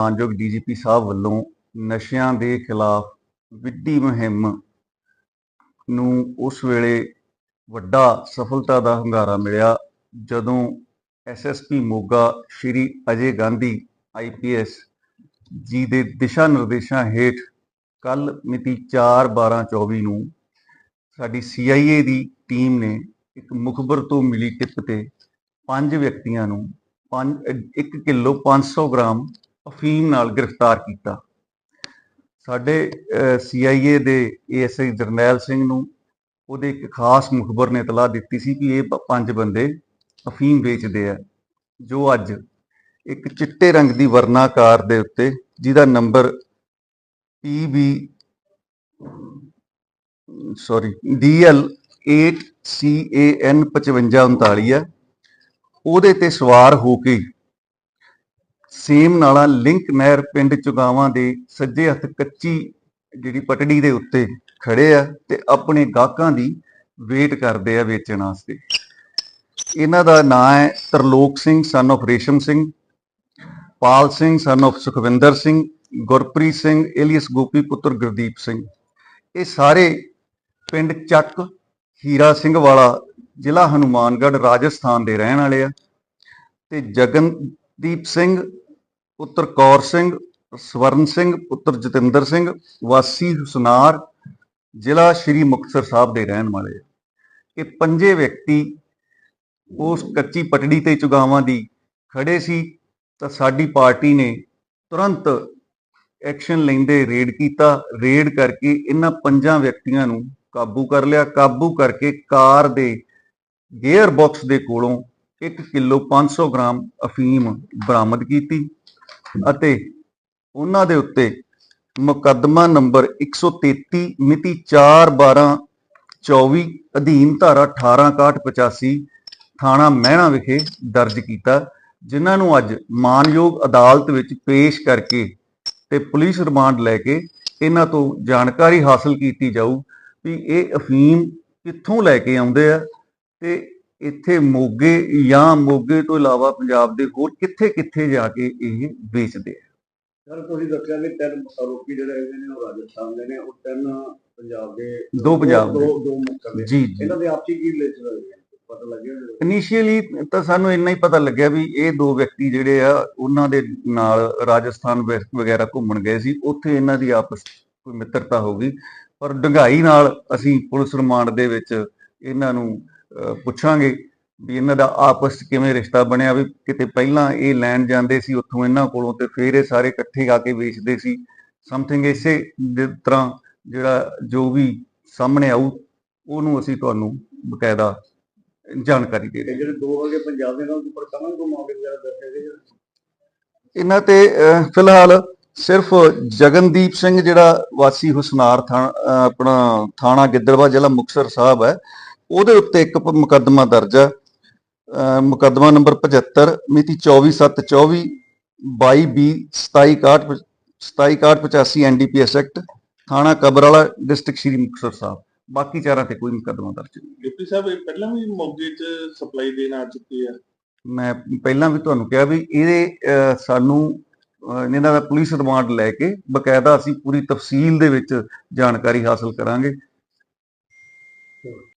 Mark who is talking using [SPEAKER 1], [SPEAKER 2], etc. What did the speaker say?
[SPEAKER 1] ਮਾਨਯੋਗ ਡੀਜੀਪੀ ਸਾਹਿਬ ਵੱਲੋਂ ਨਸ਼ਿਆਂ ਦੇ ਖਿਲਾਫ ਵਿੱਢੀ ਮੁਹਿੰਮ ਨੂੰ ਉਸ ਵੇਲੇ ਵੱਡਾ ਸਫਲਤਾ ਦਾ ਹੁੰਗਾਰਾ ਮਿਲਿਆ, ਜਦੋਂ ਐਸਐਸਪੀ ਮੋਗਾ ਸ਼੍ਰੀ ਅਜੇ ਗਾਂਧੀ ਆਈਪੀਐਸ ਜੀ ਦੇ ਦਿਸ਼ਾ ਨਿਰਦੇਸ਼ਾਂ ਹੇਠ ਕੱਲ ਮਿਤੀ 4/12/24 ਨੂੰ ਸਾਡੀ ਸੀਆਈਏ ਦੀ ਟੀਮ ਨੇ ਇੱਕ ਮੁਖਬਰ ਤੋਂ ਮਿਲੀ ਟਿਪ ਤੇ ਪੰਜ ਵਿਅਕਤੀਆਂ ਨੂੰ 1 ਕਿਲੋ 500 ਗ੍ਰਾਮ ਅਫੀਮ ਨਾਲ ਗ੍ਰਿਫਤਾਰ ਕੀਤਾ। ਸਾਡੇ ਸੀਆਈਏ ਦੇ ਏਐਸਆਈ ਜਰਨੈਲ ਸਿੰਘ ਨੂੰ ਉਹਦੇ ਇੱਕ ਖਾਸ ਮੁਖਬਰ ਨੇ ਇਤਲਾਹ ਦਿੱਤੀ ਸੀ ਕਿ ਇਹ ਪੰਜ ਬੰਦੇ ਅਫੀਮ ਵੇਚਦੇ ਆ, ਜੋ ਅੱਜ ਇੱਕ ਚਿੱਟੇ ਰੰਗ ਦੀ ਵਰਨਾਕਾਰ ਦੇ ਉੱਤੇ, ਜਿਹਦਾ number PB sorry DL 8CAN 5539 ਹੈ ਉਹਦੇ ਤੇ ਸਵਾਰ ਹੋ ਕੇ ਸੇਮ ਨਾਲਾ ਲਿੰਕ ਨਹਿਰ ਪਿੰਡ ਚੁਗਾਵਾਂ ਦੇ ਸੱਜੇ ਹੱਥ ਕੱਚੀ ਜਿਹੜੀ ਪਟੜੀ ਦੇ ਉੱਤੇ ਖੜੇ ਆ ਤੇ ਆਪਣੇ ਗਾਹਕਾਂ ਦੀ ਵੇਟ ਕਰਦੇ ਆ ਵੇਚਣ ਵਾਸਤੇ। ਇਹਨਾਂ ਦਾ ਨਾਮ ਹੈ Tarlok Singh son of Resham Singh, Pal Singh son of Sukhwinder Singh, Gurpreet Singh, alias Gopi ਪੁੱਤਰ ਗੁਰਦੀਪ ਸਿੰਘ। ਇਹ ਸਾਰੇ ਪਿੰਡ ਚੱਕ ਹੀਰਾ ਸਿੰਘ ਵਾਲਾ ਜ਼ਿਲ੍ਹਾ ਹਨੂਮਾਨਗੜ੍ਹ ਰਾਜਸਥਾਨ ਦੇ ਰਹਿਣ ਵਾਲੇ ਆ। ਤੇ ਜਗਨਦੀਪ ਸਿੰਘ ਪੁੱਤਰ ਕੌਰ ਸਿੰਘ, ਸਵਰਨ ਸਿੰਘ, ਪੁੱਤਰ ਜਤਿੰਦਰ ਸਿੰਘ, ਵਾਸੀ ਹੁਸਨਾਰ ਜ਼ਿਲ੍ਹਾ ਸ਼੍ਰੀ ਮੁਕਤਸਰ ਸਾਹਿਬ ਦੇ ਰਹਿਣ ਵਾਲੇ ਇਹ ਪੰਜੇ ਵਿਅਕਤੀ ਉਸ ਕੱਚੀ ਪਟੜੀ ਤੇ ਚੁਗਾਵਾਂ ਦੀ ਖੜੇ ਸੀ, ਤਾਂ ਸਾਡੀ ਪਾਰਟੀ ਨੇ ਤੁਰੰਤ ਐਕਸ਼ਨ ਲੈਂਦੇ ਰੇਡ ਕੀਤਾ। ਰੇਡ ਕਰਕੇ ਇਹਨਾਂ ਪੰਜਾਂ ਵਿਅਕਤੀਆਂ ਨੂੰ ਕਾਬੂ ਕਰ ਲਿਆ। ਕਾਬੂ ਕਰਕੇ ਕਾਰ ਦੇ ਗੇਅਰ ਬਾਕਸ ਦੇ ਕੋਲੋਂ 1 ਕਿਲੋ 500 ਗ੍ਰਾਮ ਅਫੀਮ ਬਰਾਮਦ ਕੀਤੀ ਅਤੇ ਉਹਨਾਂ ਦੇ ਉੱਤੇ ਮੁਕੱਦਮਾ ਨੰਬਰ 133 ਮਿਤੀ 4/12/24 ਅਧੀਨ ਧਾਰਾ 186185 ਥਾਣਾ ਮਹਿਣਾ ਵਿਖੇ ਦਰਜ ਕੀਤਾ, ਜਿਨ੍ਹਾਂ ਨੂੰ ਅੱਜ ਮਾਨਯੋਗ ਅਦਾਲਤ ਵਿੱਚ ਪੇਸ਼ ਕਰਕੇ ਤੇ ਪੁਲਿਸ ਰਿਮਾਂਡ ਲੈ ਕੇ ਇਹਨਾਂ ਤੋਂ ਜਾਣਕਾਰੀ ਹਾਸਲ ਕੀਤੀ ਜਾਊ ਵੀ ਇਹ ਅਫੀਮ ਕਿੱਥੋਂ ਲੈ ਕੇ ਆਉਂਦੇ ਆ ਤੇ ਇੱਥੇ ਮੋਗੇ ਜਾਂ ਮੋਗੇ ਤੋਂ ਇਲਾਵਾ ਪੰਜਾਬ ਦੇ ਹੋਰ ਕਿੱਥੇ-ਕਿੱਥੇ ਜਾ ਕੇ ਇਹ ਵੇਚਦੇ ਆ?
[SPEAKER 2] ਸਰ ਤੁਸੀਂ ਦੱਸਿਆ ਕਿ ਤਿੰਨ ਆਰੋਪੀ ਜਿਹੜੇ ਹੈਗੇ ਨੇ ਉਹ ਰਾਜਸਥਾਨ ਦੇ ਨੇ ਉਹ ਤਿੰਨ ਪੰਜਾਬ ਦੇ
[SPEAKER 1] ਦੋ ਪੰਜਾਬ ਦੇ।
[SPEAKER 2] ਦੋ ਮੁਕਤਸਰ ਦੇ।
[SPEAKER 1] ਜੀ
[SPEAKER 2] ਇਹਨਾਂ ਦੇ ਆਪਸੀ ਕੀ ਰਿਲੇਸ਼ਨ ਹੈ ਪਤਾ ਲੱਗਿਆ?
[SPEAKER 1] ਇਨੀਸ਼ੀਅਲੀ ਤਾਂ ਸਾਨੂੰ ਇੰਨਾ ਹੀ ਪਤਾ ਲੱਗਿਆ ਵੀ ਇਹ ਦੋ ਵਿਅਕਤੀ ਜਿਹੜੇ ਆ ਉਹਨਾਂ ਦੇ ਨਾਲ ਰਾਜਸਥਾਨ ਵ- ਵਗੈਰਾ ਘੁੰਮਣ ਗਏ ਸੀ। ਉੱਥੇ ਇਹਨਾਂ ਦੀ ਆਪਸ ਕੋਈ ਮਿੱਤਰਤਾ ਹੋ ਗਈ। ਪਰ ਡੰਗਾਈ ਨਾਲ ਅਸੀਂ ਪੁਲਿਸ ਰਿਮਾਂਡ ਦੇ ਵਿੱਚ ਇਹਨਾਂ ਨੂੰ ਪੁੱਛਾਂਗੇ ਵੀ ਇਹਨਾਂ ਦਾ ਆਪਸ 'ਚ ਕਿਵੇਂ ਰਿਸ਼ਤਾ ਬਣਿਆ ਵੀ ਕਿਤੇ ਪਹਿਲਾਂ ਇਹ ਲੈਣ ਜਾਂਦੇ ਸੀ ਉੱਥੋਂ ਇਹਨਾਂ ਕੋਲੋਂ ਤੇ ਫਿਰ ਇਹ ਸਾਰੇ ਇਕੱਠੇ ਆ ਕੇ ਵੇਚਦੇ ਸੀ। ਸਮਥਿੰਗ ਇਸੇ ਤਰ੍ਹਾਂ ਜਿਹੜਾ ਜੋ ਵੀ ਸਾਹਮਣੇ ਆਊ ਉਹਨੂੰ ਅਸੀਂ ਤੁਹਾਨੂੰ ਬਕਾਇਦਾ ਜਾਣਕਾਰੀ ਦੇ ਰਹੇ
[SPEAKER 2] ਤੇ ਜਿਹੜੇ ਦੋ ਹੈਗੇ ਪੰਜਾਬ ਦੇ ਨਾਲ ਉੱਪਰ ਕਮਨ ਕੋ ਮਾਮਲੇ ਵਗੈਰਾ ਦੱਸੇ
[SPEAKER 1] ਇਹਨਾਂ ਤੇ ਫਿਲਹਾਲ ਸਿਰਫ ਜਗਨਦੀਪ ਸਿੰਘ ਜਿਹੜਾ ਵਾਸੀ ਹੁਸਨਾਰ ਥਾਣਾ ਆਪਣਾ ਥਾਣਾ ਗਿੱਦੜਵਾ ਜ਼ਿਲ੍ਹਾ ਮੁਕਤਸਰ ਸਾਹਿਬ ਹੈ ਉਹਦੇ ਉੱਤੇ ਇੱਕ ਮੁਕੱਦਮਾ ਦਰਜ ਹੈ ਅਹ, ਮੁਕੱਦਮਾ ਨੰਬਰ 75 ਮਿਤੀ 24/7/24 22 2761 2785 ਐਨਡੀਪੀਐਸ ਐਕਟ ਥਾਣਾ ਕਬਰਾਲਾ ਡਿਸਟ੍ਰਿਕਟ ਸ਼੍ਰੀ ਮੁਕਤਸਰ ਸਾਹਿਬ। ਬਾਕੀ ਚਾਰਾਂ ਤੇ ਕੋਈ ਮੁਕੱਦਮਾ ਦਰਜ ਨਹੀਂ।
[SPEAKER 3] ਡਿਪਟੀ ਸਾਹਿਬ ਇਹ ਪਹਿਲਾਂ ਵੀ ਮੋਗੇ 'ਚ ਸਪਲਾਈ ਦੇਣ ਆ ਚੁੱਕੇ ਆ?
[SPEAKER 1] ਮੈਂ ਪਹਿਲਾਂ ਵੀ ਤੁਹਾਨੂੰ ਕਿਹਾ ਵੀ ਇਹਦੇ ਸਾਨੂੰ ਇਹਨਾਂ ਦਾ ਪੁਲਿਸ ਰਿਮਾਂਡ ਲੈ ਕੇ ਬਕਾਇਦਾ ਅਸੀਂ ਪੂਰੀ ਤਫਸੀਲ ਦੇ ਵਿੱਚ ਜਾਣਕਾਰੀ ਹਾਸਲ ਕਰਾਂਗੇ।